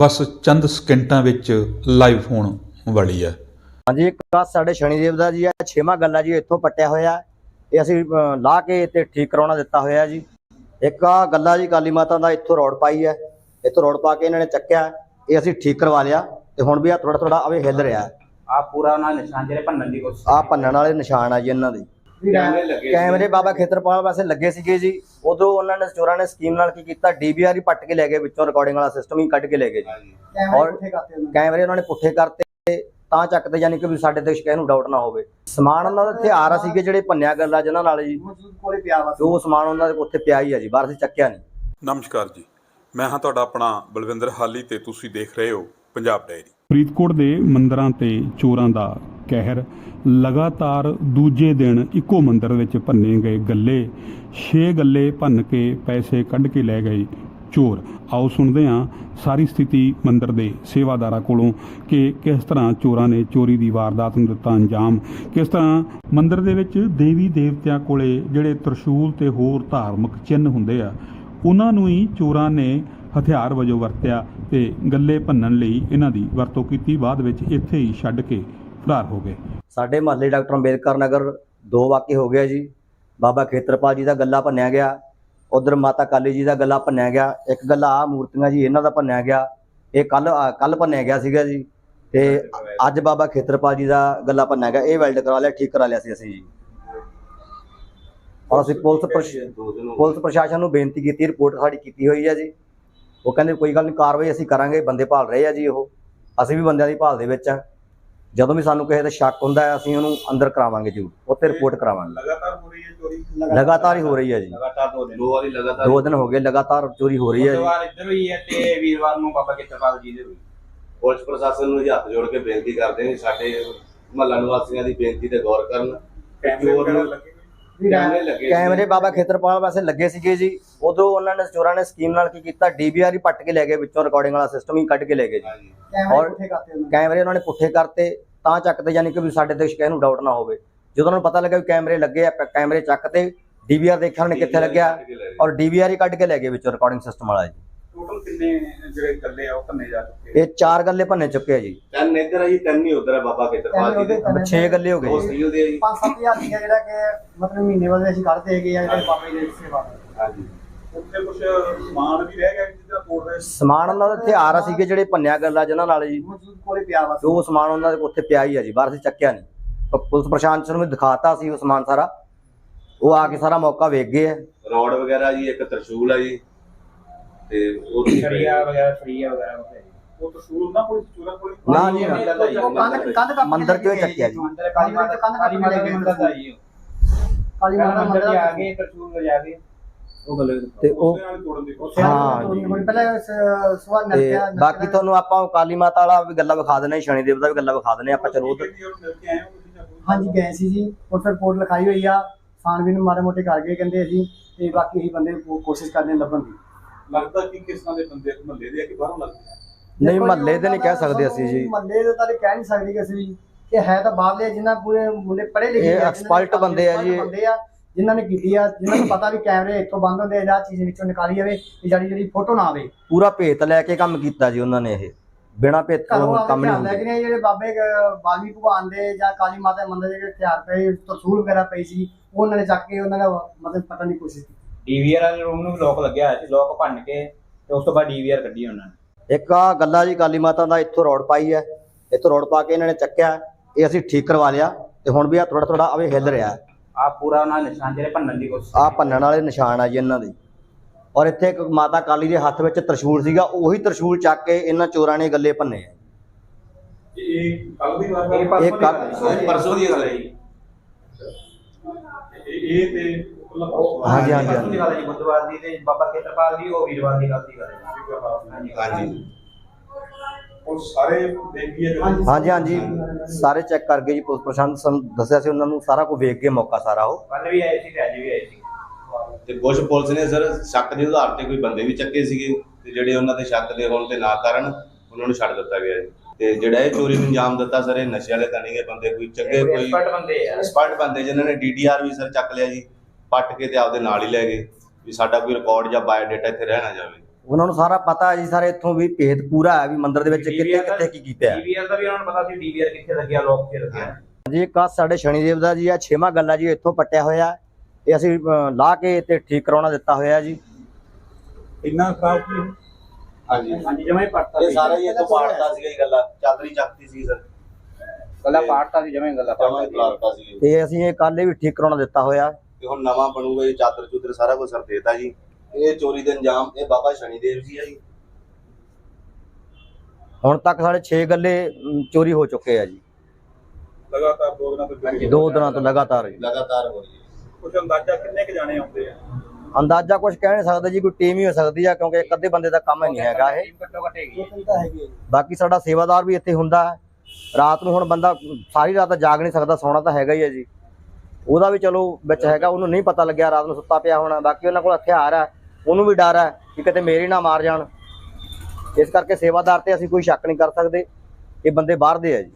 ਬਸ ਚੰਦ ਸਕਿੰਟਾਂ ਵਿੱਚ ਲਾਈਵ ਹੋਣ ਵਾਲੀ ਹੈ। ਹਾਂਜੀ ਇੱਕ ਆ ਸਾਡੇ ਸ਼ਨੀਦੇਵ ਦਾ ਜੀ ਆ ਛੇਵਾਂ ਗੱਲਾ ਜੀ ਇੱਥੋਂ ਪੱਟਿਆ ਹੋਇਆ। ਇਹ ਅਸੀਂ ਲਾ ਕੇ ਤੇ ਠੀਕ ਕਰਾਉਣਾ ਦਿੱਤਾ ਹੋਇਆ ਜੀ। ਇੱਕ ਆ ਗੱਲਾ ਜੀ ਕਾਲੀ ਮਾਤਾ ਦਾ ਇੱਥੋਂ ਰੋਡ ਪਾਈ ਹੈ। ਇੱਥੋਂ ਰੋਡ ਪਾ ਕੇ ਇਹਨਾਂ ਨੇ ਚੱਕਿਆ। ਇਹ ਅਸੀਂ ਠੀਕ ਕਰਵਾ ਲਿਆ। ਤੇ ਹੁਣ ਵੀ ਆ ਥੋੜਾ ਥੋੜਾ ਅਵੇ ਹਿੱਲ ਰਿਹਾ। ਆ ਪੂਰਾ ਉਹਨਾਂ ਨਿਸ਼ਾਨ ਜਿਹੜੇ ਭੰਨਣ ਦੀ ਕੋਸ਼ਿਸ਼ ਆ ਭੰਨਣ ਵਾਲੇ ਨਿਸ਼ਾਨ ਆ ਜੀ ਇਹਨਾਂ ਦੇ। ਕੈਮਰੇ ਲੱਗੇ ਕੈਮਰੇ ਬਾਬਾ ਖੇਤਰਪਾਲ ਪਾਸੇ ਲੱਗੇ ਸੀਗੇ ਜੀ। ਉਦੋਂ ਉਹਨਾਂ ਨੇ ਚੋਰਾਂ ਨੇ ਸਕੀਮ ਨਾਲ ਕੀ ਕੀਤਾ? ਡੀਵੀਆਰ ਹੀ ਪੱਟ ਕੇ ਲੈ ਗਏ ਵਿੱਚੋਂ ਰਿਕਾਰਡਿੰਗ ਵਾਲਾ ਸਿਸਟਮ ਹੀ ਕੱਢ ਕੇ ਲੈ ਗਏ ਜੀ। ਔਰ ਕੈਮਰੇ ਉਹਨਾਂ ਨੇ ਪੁੱਠੇ ਕਰਤੇ ਤਾਂ ਚੱਕਦੇ ਯਾਨੀ ਕਿ ਵੀ ਸਾਡੇ ਤੇ ਨੂੰ ਡਾਊਟ ਨਾ ਹੋਵੇ। ਸਮਾਨ ਉਹਨਾਂ ਦਾ ਹਥਿਆਰ ਆ ਸੀਗੇ ਜਿਹੜੇ ਭੰਨਿਆ ਗੱਲਾਂ ਜਿਨ੍ਹਾਂ ਨਾਲ ਜੀ। ਉਹ ਸਮਾਨ ਉਹਨਾਂ ਦੇ ਉੱਥੇ ਪਿਆ ਹੀ ਆ ਜੀ ਬਾਹਰ ਅਸੀਂ ਚੱਕਿਆ ਨਹੀਂ। ਨਮਸਕਾਰ ਜੀ। ਮੈਂ ਹਾਂ ਤੁਹਾਡਾ ਆਪਣਾ ਬਲਵਿੰਦਰ ਹਾਲੀ ਤੇ ਤੁਸੀਂ ਦੇਖ ਰਹੇ ਹੋ ਪੰਜਾਬ ਡਾਇਰੀ। ਫਰੀਦਕੋਟ ਦੇ ਮੰਦਰਾਂ ਤੇ ਚੋਰਾਂ ਦਾ ਕਹਿਰ। ਲਗਾਤਾਰ ਦੂਜੇ ਦਿਨ ਇੱਕੋ ਮੰਦਰ ਵਿੱਚ ਭੰਨੇ ਗਏ ਗੱਲੇ। 6 ਗੱਲੇ ਭੰਨ ਕੇ ਪੈਸੇ ਕੱਢ ਕੇ ਲੈ ਗਏ ਚੋਰ। ਆਓ ਸੁਣਦੇ ਹਾਂ ਸਾਰੀ ਸਥਿਤੀ ਮੰਦਰ ਦੇ ਸੇਵਾਦਾਰਾਂ ਕੋਲੋਂ ਕਿ ਕਿਸ ਤਰ੍ਹਾਂ ਚੋਰਾਂ ਨੇ ਚੋਰੀ ਦੀ ਵਾਰਦਾਤ ਨੂੰ ਦਿੱਤਾ ਅੰਜਾਮ। ਕਿਸ ਤਰ੍ਹਾਂ ਮੰਦਰ ਦੇ ਵਿੱਚ ਦੇਵੀ ਦੇਵਤਿਆਂ ਕੋਲੇ ਜਿਹੜੇ ਤ੍ਰਿਸ਼ੂਲ ਤੇ ਹੋਰ ਧਾਰਮਿਕ ਚਿੰਨ੍ਹ ਹੁੰਦੇ ਆ, ਉਹਨਾਂ ਨੂੰ ਹੀ ਚੋਰਾਂ ਨੇ ਹਥਿਆਰ ਵਜੋਂ ਵਰਤਿਆ ਤੇ ਗੱਲੇ ਭੰਨਣ ਲਈ ਇਹਨਾਂ ਦੀ ਵਰਤੋਂ ਕੀਤੀ। ਬਾਅਦ ਵਿੱਚ ਇੱਥੇ ਹੀ ਛੱਡ ਕੇ ਫਰਾਰ ਹੋ ਗਏ। ਸਾਡੇ ਮਹੱਲੇ ਡਾਕਟਰ ਅੰਬੇਦਕਰ ਨਗਰ ਦੋ ਵਾਕੇ ਹੋ ਗਿਆ ਜੀ। ਬਾਬਾ ਖੇਤਰਪਾਲ ਜੀ ਦਾ ਗੱਲਾ ਭੰਨਿਆ ਗਿਆ। ਉਧਰ ਮਾਤਾ ਕਾਲੀ ਜੀ ਦਾ ਗੱਲਾ ਭੰਨਿਆ ਗਿਆ। ਇੱਕ ਗੱਲਾ ਆ ਮੂਰਤੀਆਂ ਜੀ, ਇਹਨਾਂ ਦਾ ਭੰਨਿਆ ਗਿਆ। ਇਹ ਕੱਲ ਕੱਲ ਭੰਨਿਆ ਗਿਆ ਸੀਗਾ ਜੀ। ਤੇ ਅੱਜ ਬਾਬਾ ਖੇਤਰਪਾਲ ਜੀ ਦਾ ਗੱਲਾ ਭੰਨਿਆ ਗਿਆ। ਇਹ ਵੈਲਡ ਕਰਾ ਲਿਆ, ਠੀਕ ਕਰਾ ਲਿਆ ਸੀ ਅਸੀਂ ਜੀ। ਔਰ ਅਸੀਂ ਪੁਲਿਸ ਪੁਲਿਸ ਪ੍ਰਸ਼ਾਸਨ ਨੂੰ ਬੇਨਤੀ ਕੀਤੀ, ਰਿਪੋਰਟ ਸਾਡੀ ਕੀਤੀ ਹੋਈ ਹੈ ਜੀ। ਉਹ ਕਹਿੰਦੇ ਕੋਈ ਗੱਲ ਨਹੀਂ ਕਾਰਵਾਈ ਅਸੀਂ ਕਰਾਂਗੇ ਬੰਦੇ ਭਾਲ ਰਹੇ ਆ ਜੀ ਉਹ। ਅਸੀਂ ਵੀ ਬੰਦਿਆਂ ਦੀ ਭਾਲ ਦੇ ਵਿੱਚ ਆ। ਜਦੋਂ ਵੀ ਸਾਨੂੰ ਕਿਸੇ ਤੇ ਸ਼ੱਕ ਹੁੰਦਾ ਹੈ ਅਸੀਂ ਉਹਨੂੰ ਅੰਦਰ ਕਰਾਵਾਂਗੇ ਜੀ ਉੱਥੇ ਰਿਪੋਰਟ ਕਰਾਵਾਂਗੇ। ਲਗਾਤਾਰ ਹੋ ਰਹੀ ਹੈ ਚੋਰੀ? ਲਗਾਤਾਰ ਹੀ ਹੋ ਰਹੀ ਹੈ ਜੀ। ਲਗਾਤਾਰ ਦੋ ਦਿਨ। ਦੋ ਵਾਰੀ ਲਗਾਤਾਰ। ਦੋ ਦਿਨ ਹੋ ਗਏ ਲਗਾਤਾਰ ਚੋਰੀ ਹੋ ਰਹੀ ਹੈ ਜੀ। ਬੁੱਧਵਾਰ ਇੱਧਰ ਹੋਈ ਹੈ ਤੇ ਵੀਰਵਾਰ ਨੂੰ ਬਾਬਾ ਕਿਰਪਾਲ ਜੀ ਦੇ ਹੋਈ। ਪੁਲਿਸ ਪ੍ਰਸ਼ਾਸਨ ਨੂੰ ਹੱਥ ਜੋੜ ਕੇ ਬੇਨਤੀ ਕਰਦੇ ਹਾਂ ਸਾਡੇ ਮਹੱਲਾ ਨਿਵਾਸੀਆਂ ਦੀ ਬੇਨਤੀ ਤੇ ਗੌਰ ਕਰਨ। ਕੈਮਰੇ ਚੋਰ ਨੂੰ ਲੱਗੇ ਕੈਮਰੇ ਲੱਗੇ ਸੀ। ਕੈਮਰੇ ਬਾਬਾ ਖੇਤਰਪਾਲ ਪਾਸੇ ਲੱਗੇ ਸੀਗੇ ਜੀ। ਉਦੋਂ ਉਹਨਾਂ ਨੇ ਚੋਰਾਂ ਨੇ ਸਕੀਮ ਨਾਲ ਕੀ ਕੀਤਾ? ਡੀਵੀਆਰ ਹੀ ਪੱਟ ਕੇ ਲੈ ਗਏ ਵਿੱਚੋਂ ਰਿਕਾਰਡਿੰਗ ਵਾਲਾ ਸਿਸਟਮ ਹੀ ਕੱਢ ਕੇ ਲੈ ਗਏ ਜੀ। ਔਰ ਕੈਮਰੇ ਉਹਨਾਂ ਨੇ ਪੁੱਠੇ ਕਰਤੇ ਤਾਂ ਚੱਕਦੇ ਯਾਨੀ ਕਿ ਵੀ ਸਾਡੇ ਤੇ ਕਿਸੇ ਨੂੰ ਡਾਊਟ ਨਾ ਹੋਵੇ। ਜਦੋਂ ਉਹਨਾਂ ਨੂੰ ਪਤਾ ਲੱਗਾ ਵੀ ਕੈਮਰੇ ਲੱਗੇ ਆ ਕੈਮਰੇ ਚੱਕਤੇ ਡੀਵੀਆਰ ਦੇਖਿਆ ਉਹਨੇ ਕਿੱਥੇ ਲੱਗਿਆ ਔਰ ਡੀਵੀਆਰ ਹੀ ਕੱਢ ਕੇ ਲੈ ਗਏ ਵਿੱਚੋਂ ਰਿਕਾਰਡਿੰਗ ਸਿਸਟਮ ਵਾਲਾ ਜੀ। ਟੋਟਲ ਕਿੰਨੇ ਜਿਹੜੇ ਗੱਲੇ ਆ ਉਹ ਭੰਨੇ ਜਾ ਚੁੱਕੇ ਇਹ ਚਾਰ ਗੱਲੇ ਭੰਨੇ ਚੁੱਕੇ ਆ ਜੀ। ਤਿੰਨ ਇੱਧਰ ਆ ਜੀ ਤਿੰਨ ਹੀ ਉਧਰ ਆ ਬਾਬਾ ਖੇਤਰਪਾਲ ਜੀ। ਦੇ ਛੇ ਗੱਲੇ ਹੋ ਗਏ ਜੀ। ਸਹੀ ਉਹਦੇ ਆ ਜੀ। 5-7000 ਰੁਪਇਆ ਜਿਹੜਾ ਕਿ ਮਤਲਬ ਮਹੀਨੇ ਵਾਲੇ ਅਸੀਂ ਕੱਢਦੇ ਹੈਗੇ ਆ ਜਿਹੜੇ ਬਾਬੇ ਦੇ ਸੇਵਾ ਹਾਂਜੀ। ਉੱਥੇ ਕੁਝ ਸਮਾਨ ਵੀ ਰਹਿ ਗਿਆ ਜਿਹਦਾ ਤੋੜ ਰਹੇ ਸਮਾਨ ਉਹਨਾਂ ਦਾ ਹਥਿਆਰ ਆ ਸੀਗੇ ਜਿਹੜੇ ਭੰਨਿਆ ਗੱਲਾਂ ਜਿਨ੍ਹਾਂ ਨਾਲ ਜੀ। ਮੌਜੂਦ ਕੋਲੇ ਪਿਆ ਵਾ। ਜੋ ਸਮਾਨ ਉਹਨਾਂ ਦੇ ਉੱਥੇ ਪਿਆ ਹੀ ਆ ਜੀ ਬਾਹਰ ਅਸੀਂ ਚੱਕਿਆ ਨਹੀਂ। ਪ- ਪੁਲਿਸ ਪ੍ਰਸ਼ਾਸਨ ਨੂੰ ਵੀ ਦਿਖਾਤਾ ਸੀ ਉਹ ਸਮਾਨ ਸਾਰਾ। ਉਹ ਆ ਕੇ ਸਾਰਾ ਮੌਕਾ ਵੇਖ ਗਏ ਆ। ਰੋਡ ਵਗੈਰਾ ਜੀ ਇੱਕ ਤਰਸ਼ੂਲ ਆ ਜੀ। ਤੇ ਉਹ ਤੁਸੀਂ ਸ਼ਰੀਆ ਵਗੈਰਾ ਫਰੀਆ ਵਗੈਰਾ ਉਹ ਹੈ ਉਹ ਤਸੂਰ ਨਾ ਕੋਈ ਚੋਰਾਂ ਕੋਲੇ ਨਾ ਜੀ ਨਾ। ਉਹ ਕੰਧ ਕੰਧ ਕੱਪ ਮੰਦਿਰ ਚੋਂ ਹੀ ਚੱਕਿਆ ਜੀ? ਮੰਦਰ ਕਾਲੀ ਮਾਤਾ ਕਾਲੀ ਮਾਤਾ ਦੇ ਮੰਦਰ ਦਾ ਹੀ ਕਾਲੀ ਮਾਤਾ ਮੰਦਰ ਮੰਦਿਰ ਦੇ ਆ ਗਏ ਤਰਸ਼ੂਲ ਵਜਾ ਕੇ। ਉਹ ਗੱਲ ਤੇ ਉਹ ਉਸੇ ਨਾਲ ਤੋੜਨ ਦੀ ਉੱਥੇ ਹਾਂ ਜੀ। ਪਹਿਲਾਂ ਸਵਾਲ ਤੇ ਨਰਕਿਆ ਬਾਕੀ ਤੁਹਾਨੂੰ ਆਪਾਂ ਕਾਲੀ ਮਾਤਾ ਵਾਲਾ ਵੀ ਗੱਲਾਂ ਵਿਖਾ ਦਿੰਦੇ ਸ਼ਨੀਦੇਵ ਦਾ ਵੀ ਗੱਲਾਂ ਵਿਖਾ ਦਿੰਦੇ ਆਪਾਂ ਚਲੋ ਉਧਰ ਹਾਂਜੀ ਗਏ ਸੀ ਜੀ। ਉਹ ਫਿਰ ਰਿਪੋਰਟ ਲਿਖਾਈ ਹੋਈ ਆ। ਸਾਨਵੀ ਨੂੰ ਮਾਰੇ ਮੋਟੇ ਕਰ ਗਏ ਕਹਿੰਦੇ ਅਸੀਂ ਤੇ ਬਾਕੀ ਅਸੀਂ ਬੰਦੇ ਕੋ- ਕੋਸ਼ਿਸ਼ ਕਰਦੇ ਹਾਂ ਲੱਭਣ ਦੀ। ਲੱਗਦਾ ਕਿ ਕਿਸ ਤਰ੍ਹਾਂ ਦੇ ਬੰਦੇ ਮਹੱਲੇ ਦੇ ਆ ਕਿ ਬਾਹਰੋਂ ਲੱਗਦੇ ਆ? ਨਹੀਂ ਮਹੱਲੇ ਦੇ ਨਹੀਂ ਕਹਿ ਸਕਦੇ ਅਸੀਂ ਜੀ। ਮਹੱਲੇ ਦੇ ਤਾਂ ਕਹਿ ਨਹੀਂ ਸਕਦੇ ਕਿ ਅਸੀਂ ਕਿ ਹੈ ਤਾਂ ਬਾਹਰਲੇ ਜਿਨ੍ਹਾਂ ਪੂਰੇ ਮੁੰਡੇ ਪੜ੍ਹੇ ਲਿਖੇ ਆ, ਨੇ ਬੰਦੇ ਆ ਜੀ। expert ਬੰਦੇ ਆ ਜਿਨ੍ਹਾਂ ਨੇ ਕੀਤੀ ਆ ਜਿਨ੍ਹਾਂ ਨੂੰ ਪਤਾ ਵੀ ਕੈਮਰੇ ਇੱਥੋਂ ਬੰਦ ਹੁੰਦੇ ਆ ਜਾਂ ਚੀਜ਼ ਵਿੱਚੋਂ ਨਿਕਾਲੀ ਜਾਵੇ ਤੇ ਜਿਹੜੀ ਜਿਹੜੀ ਫੋਟੋ ਨਾ ਆਵੇ। ਪੂਰਾ ਭੇਤ ਲੈ ਕੇ ਕੰਮ ਕੀਤਾ ਜੀ ਉਹਨਾਂ ਨੇ ਇਹ। ਬਿਨਾ ਭੇਤ ਤੋਂ ਕੰਮ ਨਹੀਂ ਹੁੰਦਾ। ਕੇ ਨਹੀਂ ਜਿਹੜੇ ਬਾਬੇ ਬਾਲਮੀਕ ਭਗਵਾਨ ਦੇ ਜਾਂ ਕਾਲੀ ਮਾਤਾ ਦੇ ਮੰਦਿਰ ਦੇ ਜਿਹੜੇ ਹਥਿਆਰ ਪਏ ਤਰਸੂਲ ਵਗੈਰਾ ਪਈ ਸੀ ਉਹ ਉਹਨਾਂ ਨੇ ਚੱਕ ਕੇ ਉਹਨਾਂ ਦਾ ਮਤਲਬ ਪਤਾ ਨਹੀਂ ਕੋਸ਼ਿਸ਼ ਕੀਤੀ। ਡੀਵੀਆਰ ਵਾਲੇ ਰੂਮ ਨੂੰ ਲੋਕ ਲੱਗਿਆ ਹੋਇਆ ਸੀ ਲੋਕ ਭੰਨ ਕੇ ਤੇ ਉਸ ਤੋਂ ਬਾਅਦ ਡੀਵੀਆਰ ਕੱਢੀ ਉਹਨਾਂ ਨੇ। ਇੱਕ ਆ ਗੱਲਾ ਜੀ ਕਾਲੀ ਮਾਤਾ ਦਾ ਇੱਥੋਂ ਰੋਡ ਪਾਈ ਹੈ ਇੱਥੋਂ ਰੋਡ ਪਾ ਕੇ ਇਹਨਾਂ ਨੇ ਚੱਕਿਆ ਇਹ ਅਸੀਂ ਠੀਕ ਕਰਵਾ ਲਿਆ ਤੇ ਹੁਣ ਵੀ ਆ ਥੋੜਾ ਥੋੜਾ ਅਵੇ ਹਿੱਲ ਰਿਹਾ। ਆ ਪੂਰਾ ਉਹਨਾਂ ਨੇ ਨਿਸ਼ਾਨ ਜਿਹੜੇ ਭੰਨਣ ਦੀ ਕੋਸ਼ਿਸ਼ ਆ ਭੰਨਣ ਵਾਲੇ ਨਿਸ਼ਾਨ ਆ ਜੀ ਇਹਨਾਂ ਦੇ। ਔਰ ਇੱਥੇ ਇੱਕ ਮਾਤਾ ਕਾਲੀ ਦੇ ਹੱਥ ਵਿੱਚ ਤਰਸ਼ੂਲ ਸੀਗਾ ਉਹੀ ਤਰਸ਼ੂਲ ਚੱਕ ਕੇ ਇਹਨਾਂ ਚੋਰਾਂ ਨੇ ਗੱਲੇ ਭੰਨੇ ਆ। ਇਹ ਕੱਲ ਦੀ ਵਾਰ ਇਹ ਪਰਸੋਂ ਦੀ ਕੱਲ੍ਹ- ਗੱਲ ਹੈ। ਇਹ ਪਰਸੋਂ ਦੀ ਗੱਲ ਹੈ ਜੀ। ਇਹ ਤੇ ਹਾਂਜੀ, ਹਾਂਜੀ, ਦੀ ਗੱਲ ਹੈ ਜੀ, ਬੁੱਧਵਾਰ ਦੀ ਤੇ ਬਾਬਾ ਖੇਤਰਪਾਲ ਦੀ ਉਹ ਵੀਰਵਾਰ ਦੀ ਗੱਲ ਦੀ ਗੱਲ ਹੈ ਹਾਂਜੀ। ਹਾਂਜੀ ਉਹ ਸਾਰੇ ਦੇਖੀ ਹੈ ਹਾਂਜੀ। ਹਾਂਜੀ ਹਾਂਜੀ। ਸਾਰੇ ਚੈੱਕ ਕਰ ਗਏ ਜੀ ਪੁਲਿਸ ਪ੍ਰਸ਼ਾਸਨ ਸਾਨੂੰ ਦੱਸਿਆ ਸੀ ਉਹਨਾਂ ਨੂੰ ਸਾਰਾ ਕੁਝ ਵੇਖ ਕੇ ਮੌਕਾ ਸਾਰਾ ਉਹ। ਕੱਲ ਵੀ ਆਏ ਸੀ ਤੇ ਅੱਜ ਵੀ ਆਏ ਸੀ। ਤੇ ਕੁਝ ਪੁਲਿਸ ਨੇ ਸਰ ਸ਼ੱਕ ਦੇ ਆਧਾਰ ਤੇ ਕੋਈ ਬੰਦੇ ਵੀ ਚੱਕੇ ਸੀਗੇ ਤੇ ਜਿਹੜੇ ਉਹਨਾਂ ਦੇ ਸ਼ੱਕ ਦੇ ਹੋਣ ਤੇ ਨਾ ਕਾਰਨ ਉਹਨਾਂ ਨੂੰ ਛੱਡ ਦਿੱਤਾ ਗਿਆ ਤੇ ਜਿਹੜਾ ਇਹ ਚੋਰੀ ਨੂੰ ਅੰਜਾਮ ਦਿੱਤਾ ਸਰ ਇਹ ਨਸ਼ੇ ਵਾਲੇ ਤਾਂ ਨਹੀਂਗੇ ਬੰਦੇ ਕੋਈ ਚੰਗੇ ਕੋਈ ਐਕਸਪਰਟ ਬੰਦੇ ਆ। ਐਕਸਪਰਟ ਬੰਦੇ ਜਿਨ੍ਹਾਂ ਨੇ ਡੀਡੀਆਰ ਵੀ ਸਰ ਚੱਕ ਲਿਆ ਜੀ। ਪੱਟ ਕੇ ਤੇ ਆਪਦੇ ਨਾਲ ਹੀ ਲੈ ਗਏ ਵੀ ਸਾਡਾ ਕੋਈ ਰਿਕਾਰਡ ਜਾਂ ਬਾਇਓਡਾਟਾ ਇੱਥੇ ਰਹਿ ਨਾ ਜਾਵੇ। ਉਹਨਾਂ ਨੂੰ ਸਾਰਾ ਪਤਾ ਹੈ ਜੀ ਸਾਰੇ ਇੱਥੋਂ ਵੀ ਭੇਤ ਪੂਰਾ ਹੈ ਵੀ ਮੰਦਿਰ ਦੇ ਵਿੱਚ ਕਿੱਥੇ ਕਿੱਥੇ ਕੀ ਕੀਤਾ ਹੈ। ਡੀਵੀਆਰ ਦਾ ਵੀ ਉਹਨਾਂ ਨੂੰ ਪਤਾ ਸੀ ਡੀਵੀਆਰ ਕਿੱਥੇ ਲੱਗਿਆ ਲੋਕ ਕਿੱਥੇ ਲੱਗਿਆ। ਜੀ ਆਹ ਸਾਡੇ ਸ਼ਨੀਦੇਵ ਦਾ ਜੀ ਆ ਛੇਵਾਂ ਗੱਲਾ ਜੀ ਇੱਥੋਂ ਪੱਟਿਆ ਹੋਇਆ। ਇਹ ਅਸੀਂ ਲਾ ਕੇ ਤੇ ਠੀਕ ਕਰਾਉਣਾ ਦਿੱਤਾ ਹੋਇਆ ਜੀ। ਇੰਨਾ ਖਰਾਬ ਕੀ ਹਾਂਜੀ। ਹਾਂਜੀ ਜਮੇ ਪੜਤਾ ਇਹ ਸਾਰਾ ਹੀ ਇਹ ਤੋਂ ਪਾੜਦਾ ਸੀਗਾ ਇਹ ਗੱਲਾਂ। ਚਾਦਰੀ ਚੱਕਤੀ ਸੀ ਸਰ। ਗੱਲਾਂ ਪਾੜਤਾ ਸੀ ਜਮੇ ਗੱਲਾਂ ਪਲਾਟਦਾ ਸੀ। ਤੇ ਅਸੀਂ ਇਹ ਕੱਲ੍ਹ ਵੀ ਠੀਕ ਕਰਾਉਣਾ ਦਿੱਤਾ ਹੋਇਆ। ਤੇ ਹੁਣ ਨਵਾਂ ਬਣੂਗਾ ਇਹ ਚਾਦਰ ਚੁਦਰ ਸਾਰਾ ਕੁਝ ਸਰ ਦੇਤਾ ਜੀ। ਇਹ ਚੋਰੀ ਦੇ ਅੰਜਾਮ ਇਹ ਬਾਬਾ ਸ਼ਨੀਦੇਵ ਜੀ ਆ ਜੀ। ਹੁਣ ਤੱਕ ਸਾਡੇ 6 ਗੱਲੇ ਅਮ, ਚੋਰੀ ਹੋ ਚੁੱਕੇ ਆ ਜੀ। ਲਗਾਤਾਰ ਦੋ ਦਿਨਾਂ ਤੋਂ ਚੋਰੀ ਦੋ ਦਿਨਾਂ ਤੋਂ ਲਗਾਤਾਰ ਜੀ। ਲਗਾਤਾਰ ਹੋ ਰਹੀ ਹੈ। ਕੁਝ ਅੰਦਾਜ਼ਾ ਕਿੰਨੇ ਕ ਜਾਣੇ ਆਉਂਦੇ ਆ? ਅੰਦਾਜ਼ਾ ਕੁਝ ਕਹਿ ਨਹੀਂ ਸਕਦੇ ਜੀ ਕੋਈ ਟੀਮ ਹੀ ਹੋ ਸਕਦੀ ਆ ਕਿਉਂਕਿ ਇੱਕ ਅੱਧੇ ਬੰਦੇ ਦਾ ਕੰਮ ਹੀ ਨਹੀਂ ਹੈਗਾ ਇਹ। ਘੱਟੋ ਹੈ ਜੀ। ਬਾਕੀ ਸਾਡਾ ਸੇਵਾਦਾਰ ਵੀ ਇੱਥੇ ਹੁੰਦਾ। ਹੈ ਰਾਤ ਨੂੰ ਹੁਣ ਬੰਦਾ ਸਾਰੀ ਰਾਤ ਜਾਗ ਨਹੀਂ ਸਕਦਾ ਸੌਣਾ ਤਾਂ ਹੈਗਾ ਹੀ ਹੈ ਜੀ। ਉਹਦਾ ਵੀ ਚਲੋ ਵਿੱਚ ਹੈਗਾ, ਉਹਨੂੰ ਨਹੀਂ ਪਤਾ ਲੱਗਿਆ, ਰਾਤ ਨੂੰ ਸੁੱਤਾ ਪਿਆ ਹੋਣਾ, ਬਾਕੀ ਉਹਨਾਂ ਕੋਲ ਹਥਿਆਰ ਹੈ, ਉਹਨੂੰ ਵੀ ਡਰ ਹੈ ਕਿ ਕਿਤੇ ਮੇਰੇ ਨਾ ਮਾਰ ਜਾਣ। ਇਸ ਕਰਕੇ ਸੇਵਾਦਾਰ ਤੇ ਅਸੀਂ ਕੋਈ ਸ਼ੱਕ ਨਹੀਂ ਕਰ ਸਕਦੇ, ਇਹ ਬੰਦੇ ਬਾਹਰ ਦੇ ਆ ਜੀ।